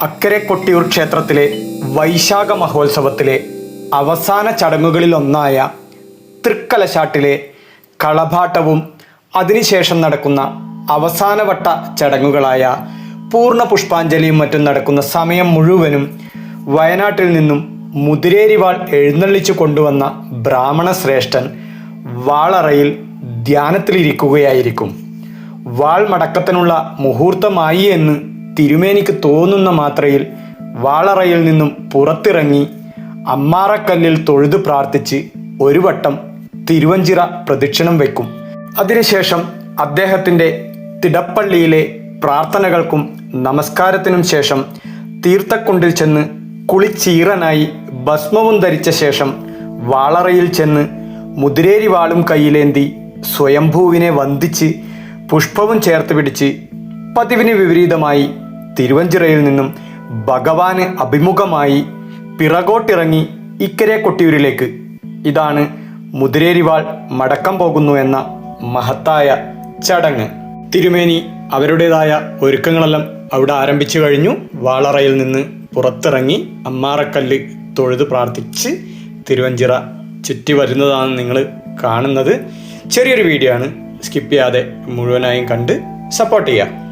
അക്കരെ കൊട്ടിയൂർ ക്ഷേത്രത്തിലെ വൈശാഖ മഹോത്സവത്തിലെ അവസാന ചടങ്ങുകളിലൊന്നായ തൃക്കലശാട്ടിലെ കളഭാട്ടവും അതിനുശേഷം നടക്കുന്ന അവസാനവട്ട ചടങ്ങുകളായ പൂർണ പുഷ്പാഞ്ജലിയും മറ്റും നടക്കുന്ന സമയം മുഴുവനും വയനാട്ടിൽ നിന്നും മുതിരേരിവാൾ എഴുന്നള്ളിച്ചു കൊണ്ടുവന്ന ബ്രാഹ്മണ ശ്രേഷ്ഠൻ വാളറയിൽ ധ്യാനത്തിലിരിക്കുകയായിരിക്കും. വാൾ മടക്കത്തിനുള്ള മുഹൂർത്തമായി എന്ന് തിരുമേനിക്ക് തോന്നുന്ന മാത്രയിൽ വാളറയിൽ നിന്നും പുറത്തിറങ്ങി അമ്മാറക്കല്ലിൽ തൊഴുതു പ്രാർത്ഥിച്ച് ഒരു വട്ടം തിരുവഞ്ചിറ പ്രദക്ഷിണം വയ്ക്കും അതിനുശേഷം അദ്ദേഹത്തിന്റെ തിടപ്പള്ളിയിലെ പ്രാർത്ഥനകൾക്കും നമസ്കാരത്തിനും ശേഷം തീർത്ഥക്കുണ്ടിൽ ചെന്ന് കുളിച്ചീറനായി ഭസ്മവും ധരിച്ച ശേഷം വാളറയിൽ ചെന്ന് മുതിരേരി വാളും കയ്യിലേന്തി സ്വയംഭൂവിനെ വന്ദിച്ച് പുഷ്പവും ചേർത്ത് പിടിച്ച് പതിവിന് വിപരീതമായി തിരുവഞ്ചിറയിൽ നിന്നും ഭഗവാന് അഭിമുഖമായി പിറകോട്ടിറങ്ങി ഇക്കരെ കൊട്ടിയൂരിലേക്ക്. ഇതാണ് മുതിരേരിവാൾ മടക്കം പോകുന്നു എന്ന മഹത്തായ ചടങ്ങ്. തിരുമേനി അവരുടേതായ ഒരുക്കങ്ങളെല്ലാം അവിടെ ആരംഭിച്ചു കഴിഞ്ഞു. വാളറയിൽ നിന്ന് പുറത്തിറങ്ങി അമ്മാറക്കല്ല് തൊഴുത് പ്രാർത്ഥിച്ച് തിരുവഞ്ചിറ ചുറ്റി വരുന്നതാണ് നിങ്ങൾ കാണുന്നത്. ചെറിയൊരു വീഡിയോ ആണ്. സ്കിപ്പ് ചെയ്യാതെ മുഴുവനായും കണ്ട് സപ്പോർട്ട് ചെയ്യുക.